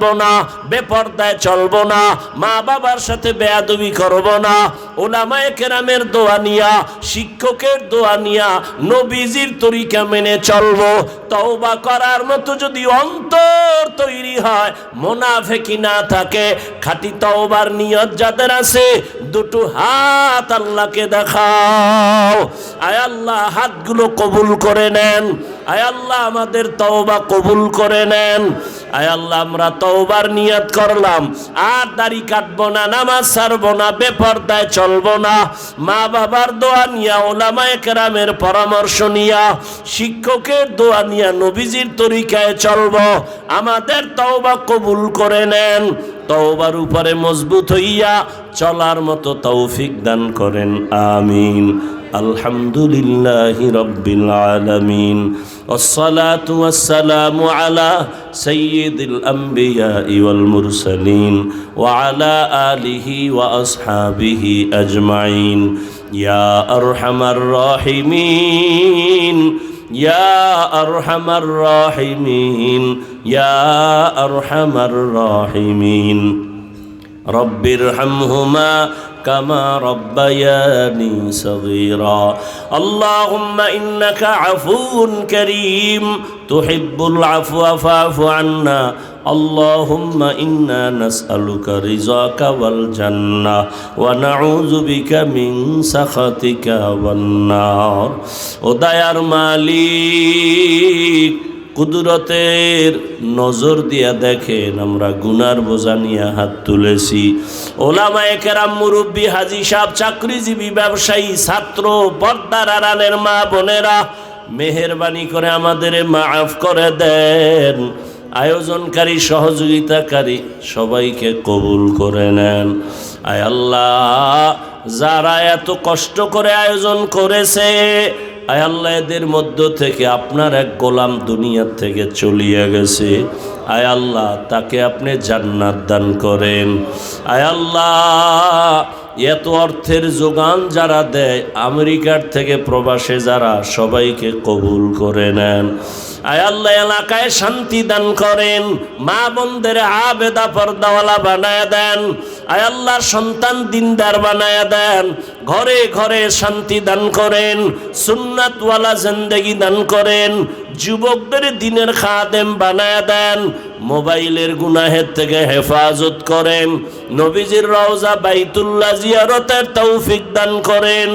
কাটবো না, বেপর্দায় চলবো না, মা বাবার সাথে বেয়াদবি করব না। ওলামায় কেরামের দোয়া নিয়া, শিক্ষকের দোয়া নিয়া, নবীজির তরিকা মেনে চলবো। তওবা করার মতো যদি অন্তর তৈরি হয় মোনাফেকি না থাকে। খাঁটি তওবার নিয়ত যাদের আছে, দুটো হাত আল্লাহকে দেখাও। আয় আল্লাহ, হাতগুলো কবুল করে নেন। আয় আল্লাহ, আমাদের তওবা কবুল করে নেন। আয় আল্লাহ, আমরা তওবার নিয়ত করলাম। আর দাড়ি কাটবো না, নামাজ ছাড়বো না, বেপর্দায় চলবো না। মা বাবার দোয়া নিয়া, ওলামায়ে কেরামের পরামর্শ নিয়া, শিক্ষকের দোয়া নিয়া নবীজির তরিকায় চলবো আমাদের তওবা কবুল করে নেন তওবার উপরে মজবুত হইয়া চলার মতো তৌফিক দান করেন আমিন আলহামদুলিল্লাহি রব্বিল আলামিন والصلاة والسلام على سيد الأنبياء والمرسلين وعلى آله وأصحابه أجمعين يا أرحم الراحمين يا أرحم الراحمين يا أرحم الراحمين رب ارحمهما كما ربياني صغيرا اللهم إنك عفو كريم تحب العفو فاعف عنا اللهم إنا نسألك رضاك والجنة ونعوذ بك من سخطك والنار ودير مالك কুদরতের নজর দিয়া দেখেন আমরা গুনার বোঝা নিয়ে হাত তুলেছি ওলামায়ে কেরাম মুরব্বী হাজি সাহেব চাকরিজীবী ব্যবসায়ী ছাত্র পর্দার আড়ালের মা বোনেরা মেহরবানি করে আমাদের মাফ করে দেন আয়োজনকারী, সহযোগিতাকারী সবাইকে কবুল করে নেন। আয় আল্লাহ, যারা এত কষ্ট করে আয়োজন করেছে, আয় আল্লাহ, এদের মধ্য থেকে আপনার এক গোলাম দুনিয়ার থেকে চলিয়ে গেছে। আয় আল্লাহ, তাকে আপনি জান্নাত দান করেন। আয় আল্লাহ এত অর্থের যোগান যারা দেয়, আমেরিকার থেকে প্রবাসে যারা, সবাইকে কবুল করে নেন। আয় আল্লাহ, এলাকায় শান্তি দান করেন, মা বোনদের আবেদা পর্দাওয়ালা বানায় দেন, আয় আল্লাহ, সন্তান দিনদার বানায় দেন, ঘরে ঘরে শান্তি দান করেন, সুন্নাতওয়ালা জিন্দেগি দান করেন, যুবকদের দিনের খাদেম বানায় দেন মোবাইলের গুনাহের থেকে হেফাজত করেন, নবীজির রওজা বাইতুল্লাহ জিয়ারতের তৌফিক দান করেন।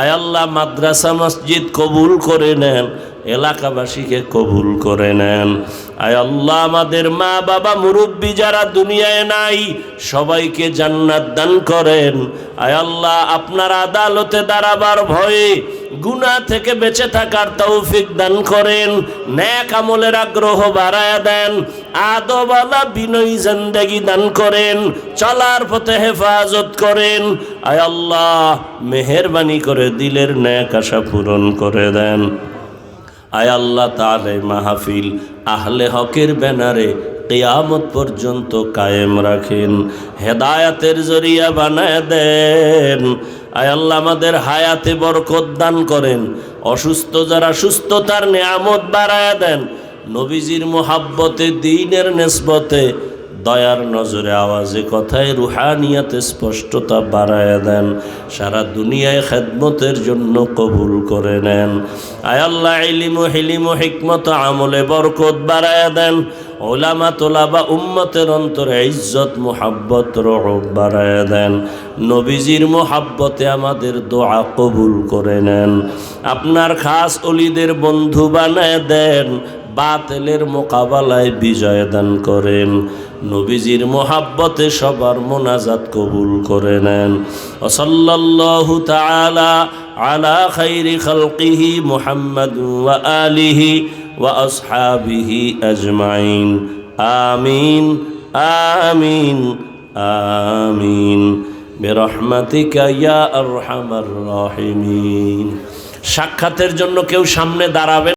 আয় আল্লাহ, মাদ্রাসা মসজিদ কবুল করে নেন, এলাকাবাসীকে কবুল করে নেন। আয় আল্লাহ, আমাদের মা বাবা মুরব্বী যারা দুনিয়ায় নাই, সবাইকে জান্নাত দান করেন। আয় আল্লাহ, আপনার আদালতে দাঁড়াবার ভয়ে গুনাহ থেকে বেঁচে থাকার তৌফিক দান করেন, ন্যাক আমলের আগ্রহ বাড়ায় দেন। আদবালা বিনয়ী জিন্দেগি দান করেন, চলার পথে হেফাজত করেন। আয় আল্লাহ, মেহেরবানি করে দিলের ন্যাক আশা পূরণ করে দেন। আয় আল্লাহ তালে মাহফিল আহলে হকের ব্যানারে কেয়ামত পর্যন্ত কায়েম রাখেন। হেদায়াতের জরিয়া বানায় দেন। আয় আল্লাহ, আমাদের হায়াতে বরকত দান করেন। অসুস্থ যারা সুস্থতার নিয়ামত বাড়ায় দেন নবীজির মোহাব্বতে, দিনের নেসবতে দয়ার নজরে আওয়াজে কথায় রুহানিয়াতে স্পষ্টতা বাড়ায় দেন, সারা দুনিয়ায় খেদমতের জন্য কবুল করে নেন। আয়াল্লাহ ইলিম হিলিম হিকমত, আমলে বরকত বাড়ায় দেন। ওলামা তোলা বা উম্মতের অন্তরে ইজ্জত, মোহাব্বত রহব বাড়ায় দেন। নবীজির মোহাব্বতে আমাদের দোয়া কবুল করে নেন। আপনার খাস অলিদের বন্ধু বানায় দেন। বাতেলের মোকাবেলায় বিজয় দান করেন। নবীজির মোহাব্বতে সবার মোনাজাত কবুল করে নেন। ওসল্লাল্লাহু তাআলা আলা খাইরি খালকিহি মুহাম্মদ ওয়া আলিহি ওয়া আসহাবিহি আজমাইন। আমিন আমিন আমিন। বিরহমাতিকা ইয়া আরহামার রাহিমিন। সাক্ষাতের জন্য কেউ সামনে দাঁড়াবে